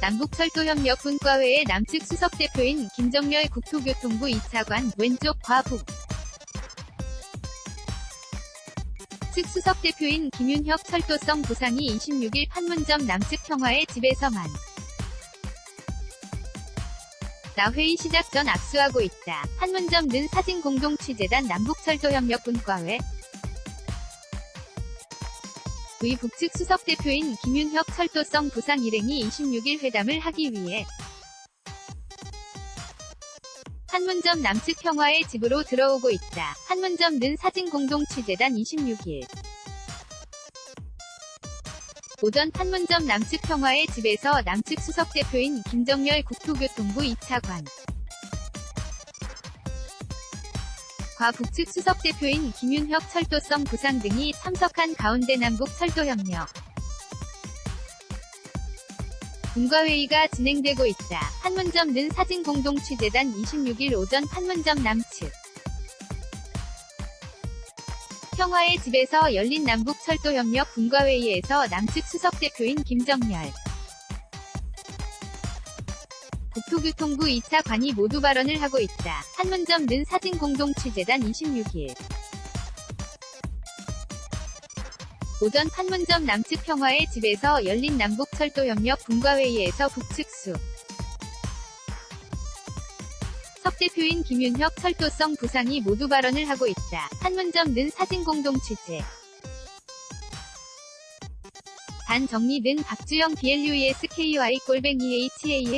남북철도협력 분과회의 남측 수석대표인 김정열 국토교통부 2차관 왼쪽 과북 측 수석대표인 김윤혁 철도성 부상이 26일 판문점 남측 평화의 집에서만 나 회의 시작 전 악수하고 있다. 판문점 는 사진 공동 취재단 남북철도협력 분과회 의 북측 수석대표인 김윤혁 철도성 부상 일행이 26일 회담을 하기 위해 판문점 남측 평화의 집으로 들어오고 있다. 판문점 는 사진 공동 취재단 26일 오전 판문점 남측 평화의 집에서 남측 수석대표인 김정열 국토교통부 2차관 과 북측 수석 대표인 김윤혁 철도성 부상 등이 참석한 가운데 남북 철도협력. 분과회의가 진행되고 있다. 판문점 는 사진 공동 취재단 26일 오전 판문점 남측. 평화의 집에서 열린 남북 철도협력 분과회의에서 남측 수석 대표인 김정열 국토교통부 2차 관이 모두 발언을 하고 있다. 판문점 는 사진 공동 취재단 26일 오전 판문점 남측 평화의 집에서 열린 남북철도협력 분과회의에서 북측 수 석 대표인 김윤혁 철도성 부상이 모두 발언을 하고 있다. 판문점 는 사진 공동 취재 단 정리 는 박주영 blue sky 골뱅이 h